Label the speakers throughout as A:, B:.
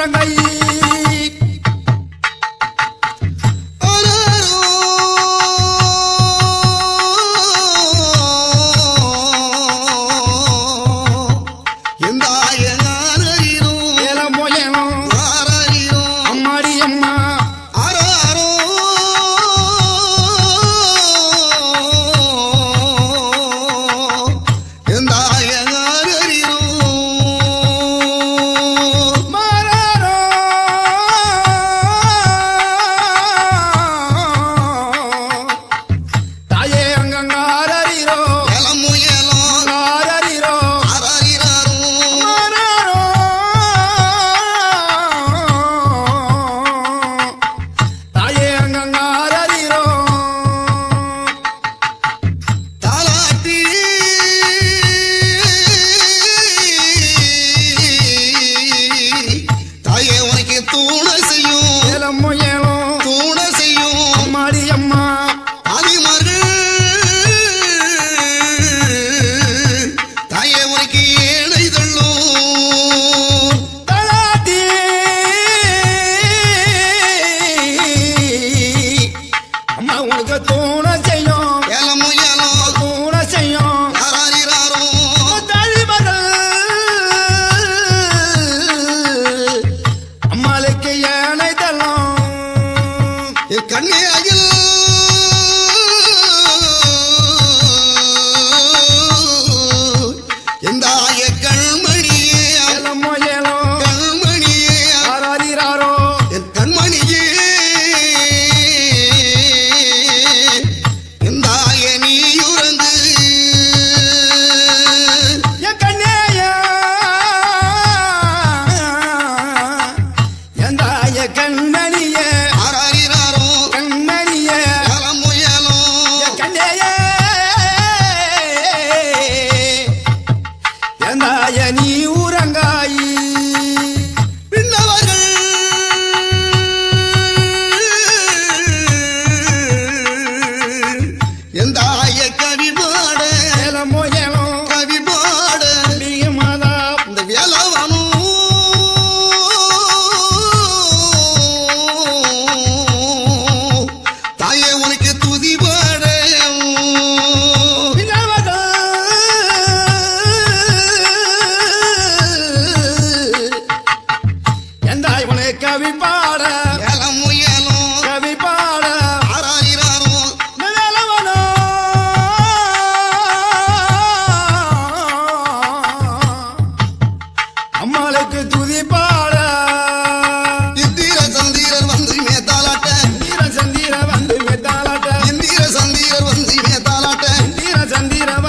A: pura gallina.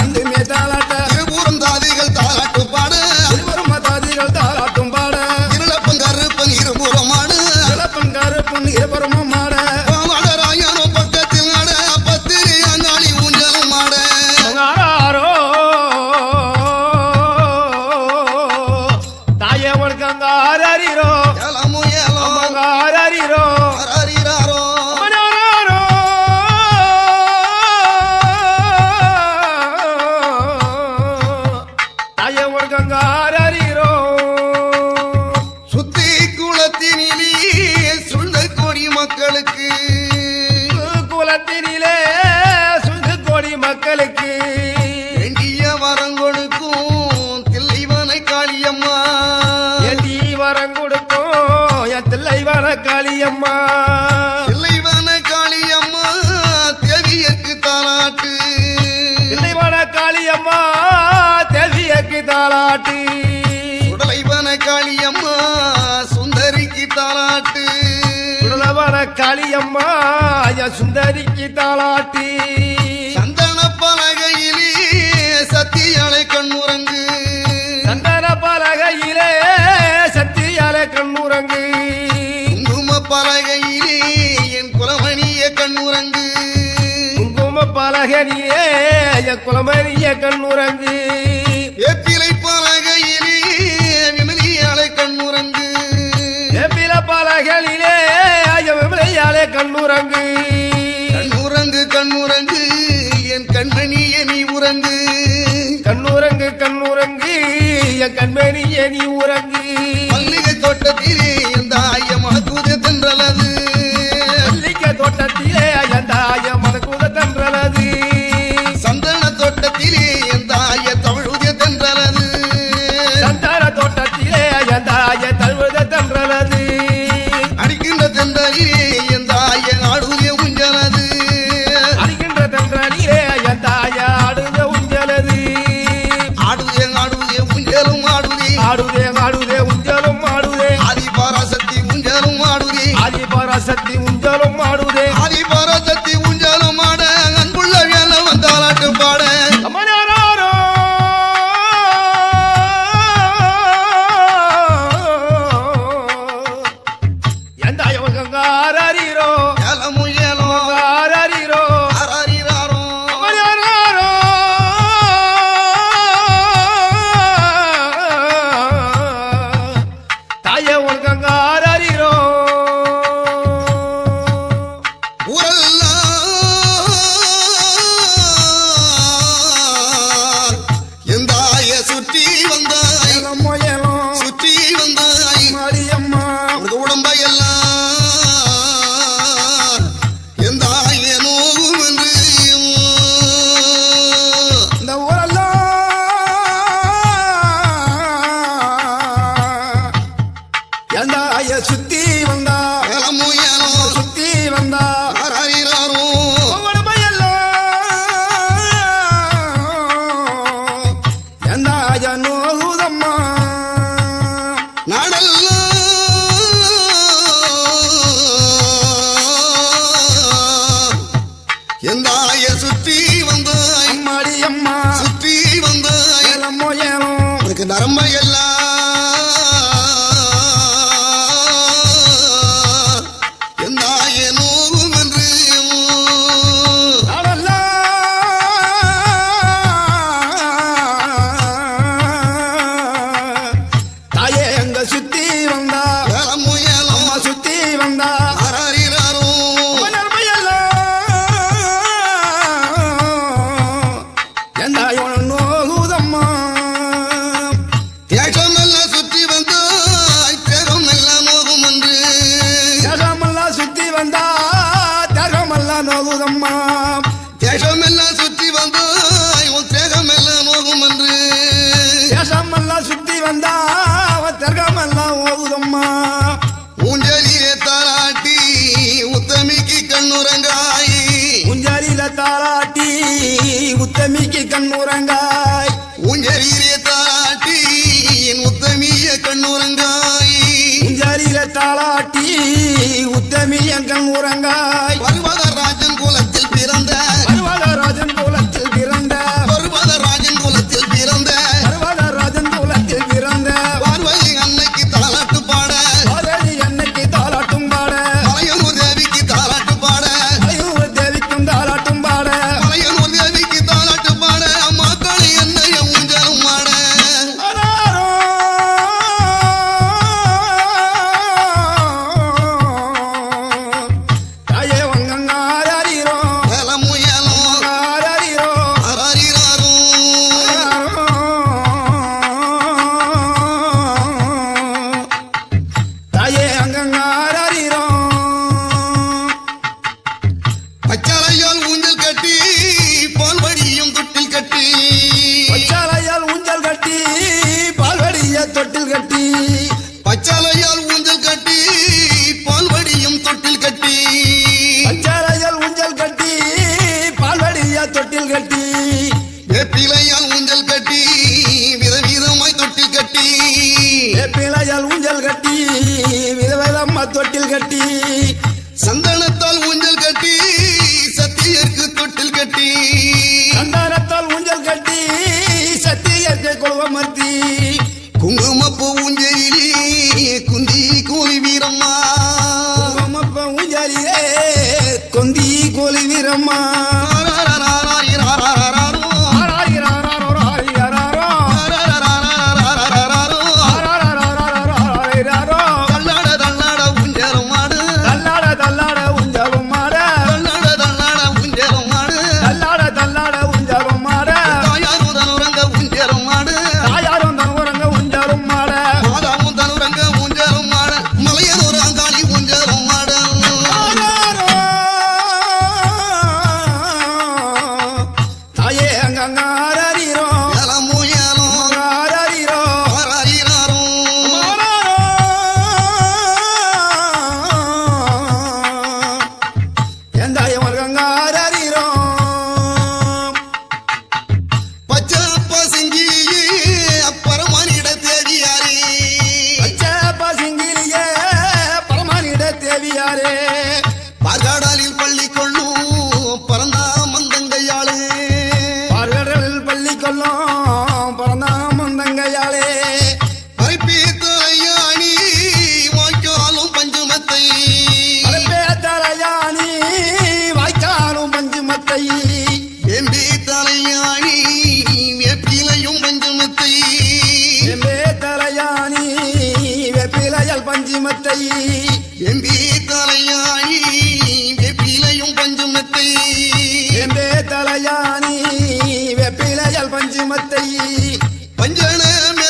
A: మంది మిగతా மக்களுக்கு.
B: குலத்தினிலே சுங்கு கோடி மக்களுக்கு.
A: எங்கிய வரம் கொடுக்கும் தில்லைவனை காளியம்மா.
B: எங்கிய வரம் கொடுக்கும் என் தில்லைவன காளியம்மா.
A: காளியம்மா சுந்தரிக்கு
B: தாளாட்டி.
A: சந்தன பலகையிலே சத்தியாலை கண்ணுறங்கு.
B: சந்தன பலகையிலே சத்தியாலை கண்ணுறங்கு.
A: குங்கும பலகையிலே என் குலமணிய கண்ணுரங்கு
B: குங்கும பலகையிலே என் குலமணிய கண்ணுறங்கு.
A: எத்திலை பல உறங்கு கண்ணுறங்கு
B: கண்ணுறங்கு
A: என் கண்மணிய நீ உறங்கு.
B: கண்ணுறங்கு கண்ணுறங்கு என் கண்மணிய நீ உறங்கு.
A: மல்லிகை தோட்டத்திலே
B: கர்மையெல்லாம் நடந்தா தர்கமெல்லாம் ஓதுதம்மா.
A: ஊஞ்சலிலே தாராட்டி உத்தமிக்கு கண்ணுரங்காய்
B: ஊஞ்சலில தாராட்டி உத்தமிக்கு கண்ணுரங்காய்
A: ஊஞ்சலிலே தாராட்டி என் உத்தமிய கண்ணுரங்காய்
B: ஊஞ்சலில தாராட்டி
A: உத்தமிய கண்ணுரங்காய் கட்டி குங்கும பூஞ்செயிலே குந்தி கோலி வீரம்மா.
B: குங்கும பூஞ்செயிலே குந்தி கோலி வீரம்மா.
A: பஞ்சுமத்தை எம்பி தலையாணி வெப்பிலையும் பஞ்சுமத்தை.
B: எம்பே
A: தலையாணி
B: வெப்பிலையல் பஞ்சுமத்தை.
A: பஞ்சனமே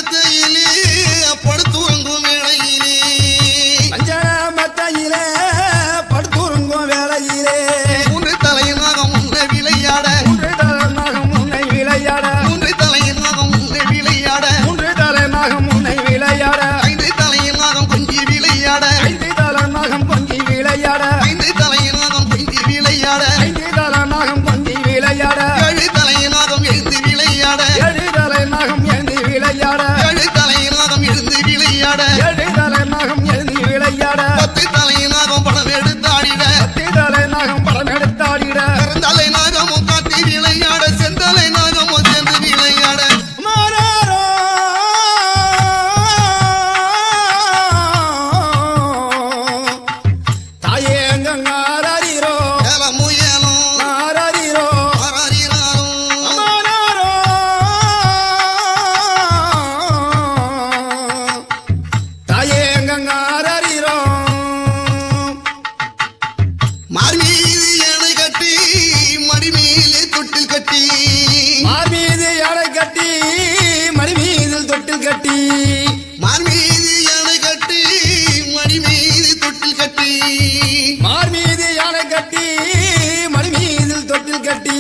A: கட்டி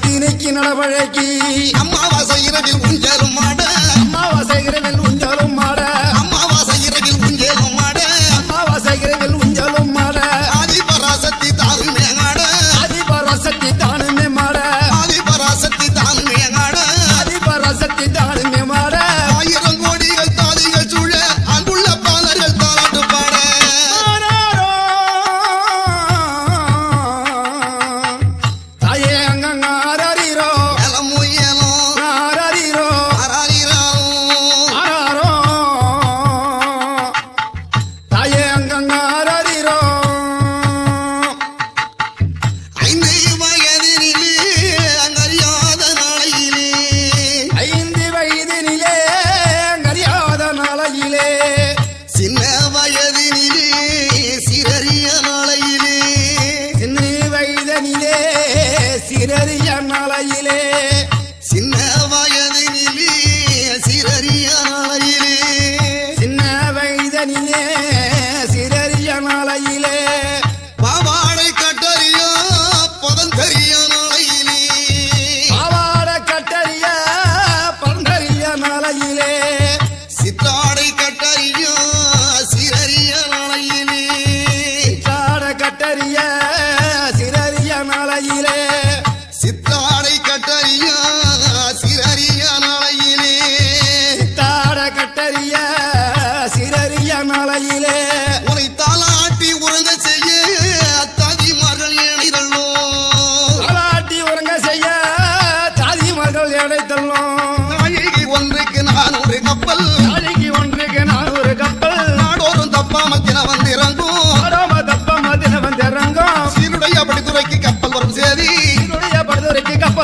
B: திணைக்கு நடவழக்கி
A: அம்மாவாசை இரவில்
B: கொஞ்சம்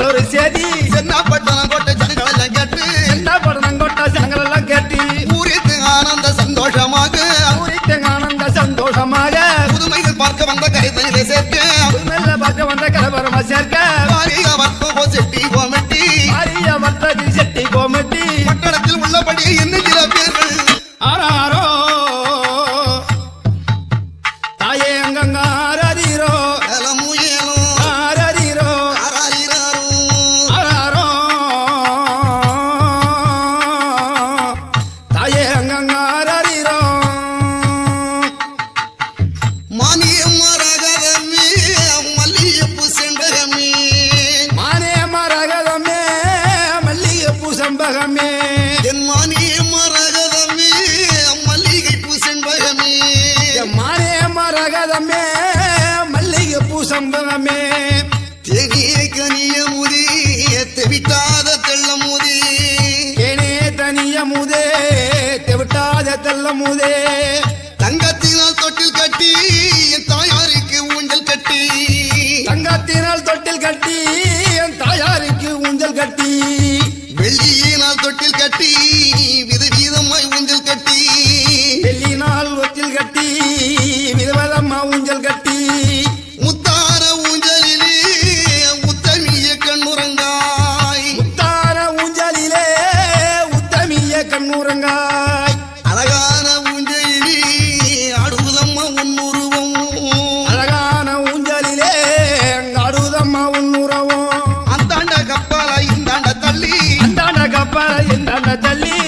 B: ஒரு செடி
A: என்ன பட்டணம் கொட்ட ஜனங்களெல்லாம் கேட்டு.
B: என்ன பட்டணம் கொட்ட ஜனங்களெல்லாம் கேட்டு. ஊருக்கு
A: ஆனந்த la mudé. பறையின் நல்ல
B: ஜல்லி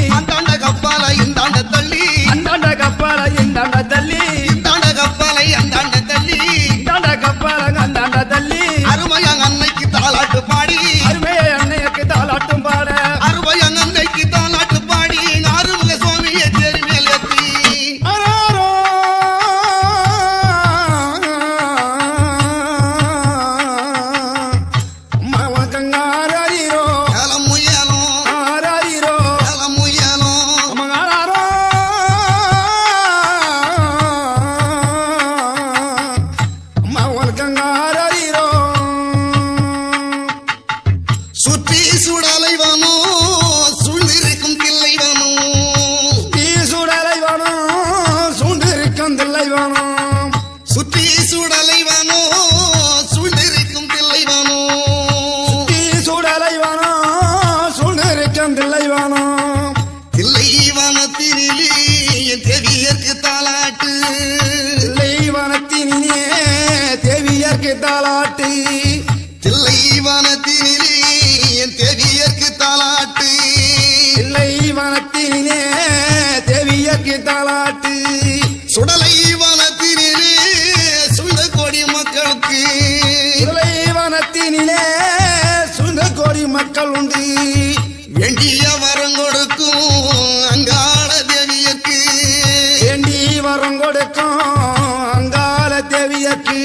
B: வனத்தினே தேவியக்கு தாளாட்டு.
A: சுடலை வனத்தினிலே சுந்த கோடி மக்களுக்கு.
B: சுடலை வனத்தினிலே சுந்த கோடி மக்கள் உண்டு.
A: வேண்டிய வரம் கொடுக்கும் அங்காள தேவியக்கு.
B: வேண்டி வரம் கொடுக்கும்
A: அங்காள
B: தேவியக்கு.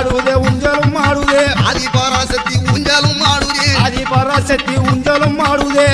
B: ஆடுவதே ஊஞ்சலும் ஆடுதே.
A: ஆதி பராசக்தி ஊஞ்சலும் ஆடுதே.
B: ஆதி பராசக்தி ஊஞ்சலும் ஆடுதே.